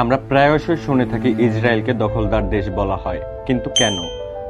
আমরা প্রায়শই শুনে থাকি ইসরায়েলকে দখলদার দেশ বলা হয়। কিন্তু কেন?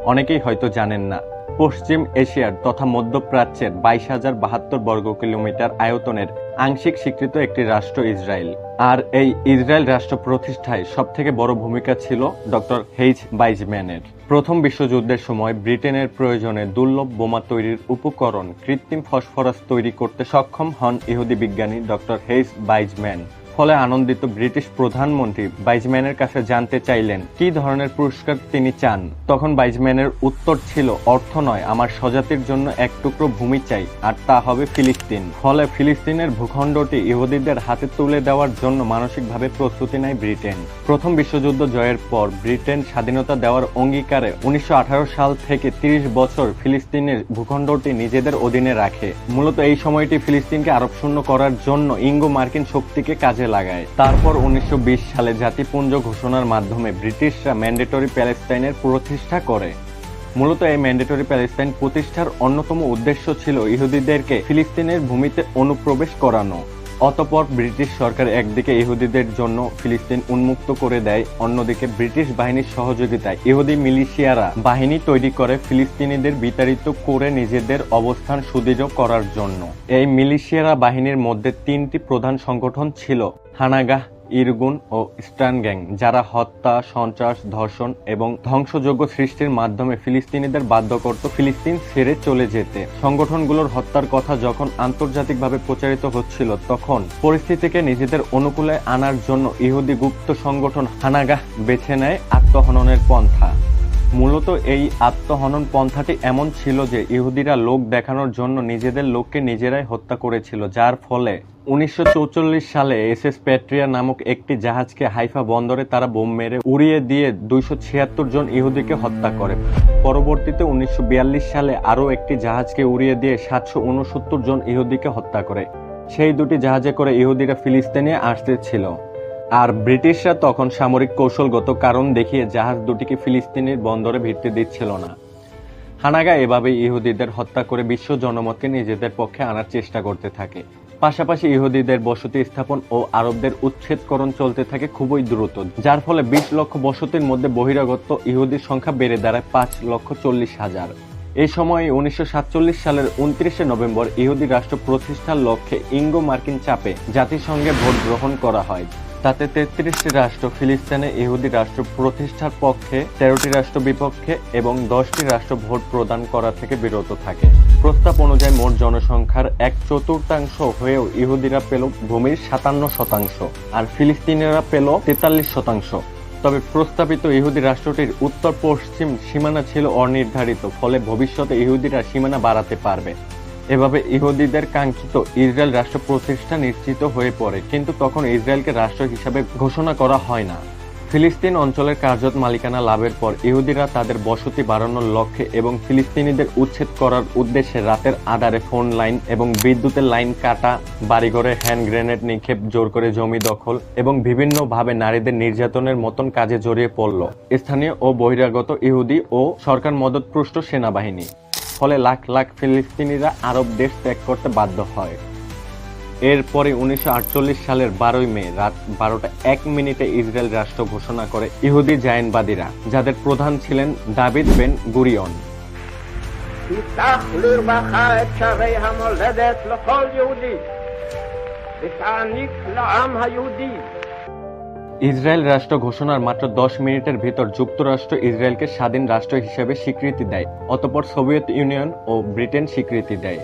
অনেকেই হয়তো জানেন না। পশ্চিম এশিয়ার তথা মধ্যপ্রাচ্যের বাইশ হাজার বাহাত্তর বর্গ কিলোমিটার আয়তনের আংশিক স্বীকৃত একটি রাষ্ট্র ইসরায়েল। আর এই ইসরায়েল রাষ্ট্র প্রতিষ্ঠায় সবথেকে বড় ভূমিকা ছিল ডক্টর হেইচ বাইজম্যানের। প্রথম বিশ্বযুদ্ধের সময় ব্রিটেনের প্রয়োজনে দুর্লভ বোমা তৈরির উপকরণ কৃত্রিম ফসফরাস তৈরি করতে সক্ষম হন ইহুদি বিজ্ঞানী ডক্টর হেইস বাইজম্যান। ফলে আনন্দিত ব্রিটিশ প্রধানমন্ত্রী বাইজম্যানের কাছে জানতে চাইলেন, কি ধরনের পুরস্কার তিনি চান? তখন বাইজম্যানের উত্তর ছিল, অর্থ নয়, আমার স্বজাতির জন্য এক টুকরো ভূমি চাই, আর তা হবে ফিলিস্তিন। ফলে ফিলিস্তিনের ভূখণ্ডটি ইহুদিদের হাতে তুলে দেওয়ার জন্য মানসিকভাবে প্রস্তুতি নেয় ব্রিটেন। প্রথম বিশ্বযুদ্ধ জয়ের পর ব্রিটেন স্বাধীনতা দেওয়ার অঙ্গীকারে উনিশশো আঠারো সাল থেকে ৩০ বছর ফিলিস্তিনের ভূখণ্ডটি নিজেদের অধীনে রাখে। মূলত এই সময়টি ফিলিস্তিনকে আরব শূন্য করার জন্য ইঙ্গো মার্কিন শক্তিকে কাজে লাগায়। তারপর উনিশশো বিশ সালে জাতিপুঞ্জ ঘোষণার মাধ্যমে ব্রিটিশরা ম্যান্ডেটরি প্যালেস্টাইনের প্রতিষ্ঠা করে। মূলত এই ম্যান্ডেটরি প্যালেস্টাইন প্রতিষ্ঠার অন্যতম উদ্দেশ্য ছিল ইহুদিদেরকে ফিলিস্তিনের ভূমিতে অনুপ্রবেশ করানো। অতপর ব্রিটিশ সরকার একদিকে ইহুদিদের জন্য ফিলিস্তিন উন্মুক্ত করে দেয়, অন্যদিকে ব্রিটিশ বাহিনীর সহযোগিতায়। ইহুদি মিলিশিয়ারা বাহিনী তৈরি করে ফিলিস্তিনিদের বিতাড়িত করে নিজেদের অবস্থান সুদৃঢ় করার জন্য। এই মিলিশিয়ারা বাহিনীর মধ্যে তিনটি প্রধান সংগঠন ছিল, হানাগাহ ইরগুন ও স্টান গ্যাং যারা হত্যা, সন্ত্রাস, ধর্ষণ এবং ধ্বংসযোগ্য সৃষ্টির মাধ্যমে ফিলিস্তিনিদের বাধ্য করত ফিলিস্তিন ছেড়ে চলে যেতে। সংগঠনগুলোর হত্যার কথা যখন আন্তর্জাতিকভাবে প্রচারিত হচ্ছিল, তখন পরিস্থিতিকে নিজেদের অনুকূলে আনার জন্য ইহুদি গুপ্ত সংগঠন হানাগাহ বেছে নেয় আত্মহননের পন্থা। মূলত এই আত্মহনন পন্থাটি এমন ছিল যে ইহুদিরা লোক দেখানোর জন্য নিজেদের লোককে নিজেরাই হত্যা করেছিল, যার ফলে উনিশশো সালে এস এস প্যাট্রিয়া নামক একটি জাহাজকে হাইফা বন্দরে তারা বোম মেরে উড়িয়ে দিয়ে দুইশো ছিয়াত্তর জন ইহুদিকে হত্যা করে। পরবর্তীতে উনিশশো বিয়াল্লিশ সালে আরও একটি জাহাজকে উড়িয়ে দিয়ে সাতশো উনসত্তর জন ইহুদিকে হত্যা করে। সেই দুটি জাহাজে করে ইহুদিরা ফিলিস্তিনে আসতেছিল আর ব্রিটিশরা তখন সামরিক কৌশলগত কারণ দেখিয়ে জাহাজ দুটিকে ফিলিস্তিনের বন্দরে ভিড়তে দিচ্ছিল না। হানাগা এভাবে ইহুদিদের হত্যা করে বিশ্ব জনমতকে নিজেদের পক্ষে আনার চেষ্টা করতে থাকে। পাশাপাশি ইহুদিদের বসতি স্থাপন ও আরবদের উচ্ছেদকরণ চলতে থাকে খুবই দ্রুত, যার ফলে বিশ লক্ষ বসতির মধ্যে বহিরাগত ইহুদির সংখ্যা বেড়ে দাঁড়ায় পাঁচ লক্ষ চল্লিশ হাজার। এই সময়ে উনিশশো সাতচল্লিশ সালের উনত্রিশে নভেম্বর ইহুদি রাষ্ট্র প্রতিষ্ঠার লক্ষ্যে ইঙ্গো মার্কিন চাপে জাতিসংঘে ভোট গ্রহণ করা হয়। তাতে তেত্রিশটি রাষ্ট্র ফিলিস্তিনে ইহুদি রাষ্ট্র প্রতিষ্ঠার পক্ষে, তেরোটি রাষ্ট্র বিপক্ষে এবং দশটি রাষ্ট্র ভোট প্রদান করা থেকে বিরত থাকে। প্রস্তাব অনুযায়ী মোট জনসংখ্যার এক চতুর্থাংশ হয়েও ইহুদিরা পেল ভূমির সাতান্ন শতাংশ, আর ফিলিস্তিনিরা পেল তেতাল্লিশ শতাংশ। তবে প্রস্তাবিত ইহুদি রাষ্ট্রটির উত্তর পশ্চিম সীমানা ছিল অনির্ধারিত, ফলে ভবিষ্যতে ইহুদিরা সীমানা বাড়াতে পারবে। এভাবে ইহুদিদের কাঙ্ক্ষিত ইসরায়েল রাষ্ট্র প্রতিষ্ঠা নিশ্চিত হয়ে পড়ে, কিন্তু তখন ইসরায়েলকে রাষ্ট্র হিসাবে ঘোষণা করা হয় না। ফিলিস্তিন অঞ্চলের কার্যত মালিকানা লাভের পর ইহুদিরা তাদের বসতি বাড়ানোর লক্ষ্যে এবং ফিলিস্তিনিদের উচ্ছেদ করার উদ্দেশ্যে রাতের আধারে ফোন লাইন এবং বিদ্যুতের লাইন কাটা, বাড়িঘরে হ্যান্ড গ্রেনেড নিক্ষেপ, জোর করে জমি দখল এবং বিভিন্নভাবে নারীদের নির্যাতনের মতন কাজে জড়িয়ে পড়ল। স্থানীয় ও বহিরাগত ইহুদি ও সরকার মদতপুষ্ট সেনাবাহিনী। ফলে লাখ লাখ ফিলিস্তিনিরা আরব দেশ ত্যাগ করতে বাধ্য হয়। এরপরে উনিশশো সালের বারোই মে রাত বারোটা এক মিনিটে ইসরায়েল রাষ্ট্র ঘোষণা করে ইহুদি জায়নবাদীরা যাদের প্রধান ছিলেন দাবিদ বেন গুরিয়ন יפתח לרווחה את שערי המולדת לכל יהודי, ותעניק לעם היהודי ইসরায়েল রাষ্ট্র ঘোষণার মাত্র দশ মিনিটের ভিতর যুক্তরাষ্ট্র ইসরায়েলকে স্বাধীন রাষ্ট্র হিসেবে স্বীকৃতি দেয় অতপর সোভিয়েত ইউনিয়ন ও ব্রিটেন স্বীকৃতি দেয়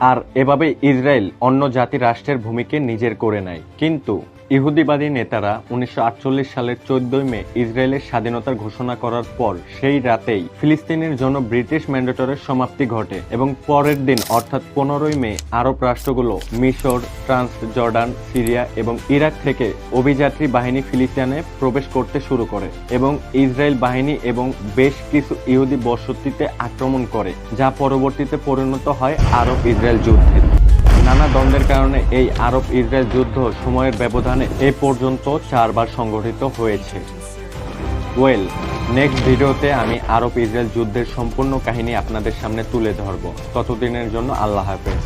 আর এভাবে ইসরায়েল অন্য জাতি রাষ্ট্রের ভূমিকে নিজের করে নেয়। কিন্তু ইহুদিবাদী নেতারা উনিশশো আটচল্লিশ সালের চোদ্দই মে ইসরায়েলের স্বাধীনতার ঘোষণা করার পর সেই রাতেই ফিলিস্তিনের জন্য ব্রিটিশ ম্যান্ডেটরের সমাপ্তি ঘটে এবং পরের দিন, অর্থাৎ পনেরোই মে, আরব রাষ্ট্রগুলো মিশর ট্রান্স জর্ডান, সিরিয়া এবং ইরাক থেকে অভিযাত্রী বাহিনী ফিলিস্তিনে প্রবেশ করতে শুরু করে এবং ইসরায়েল বাহিনী এবং বেশ কিছু ইহুদি বসতিতে আক্রমণ করে, যা পরবর্তীতে পরিণত হয় আরব ইসরায়েল যুদ্ধে। নানা দ্বন্দ্বের কারণে এই আরব ইসরায়েল যুদ্ধ সময়ের ব্যবধানে এ পর্যন্ত চারবার সংগঠিত হয়েছে। ওয়েল, নেক্সট ভিডিওতে আমি আরব ইসরায়েল যুদ্ধের সম্পূর্ণ কাহিনী আপনাদের সামনে তুলে ধরব। ততদিনের জন্য আল্লাহ হাফেজ।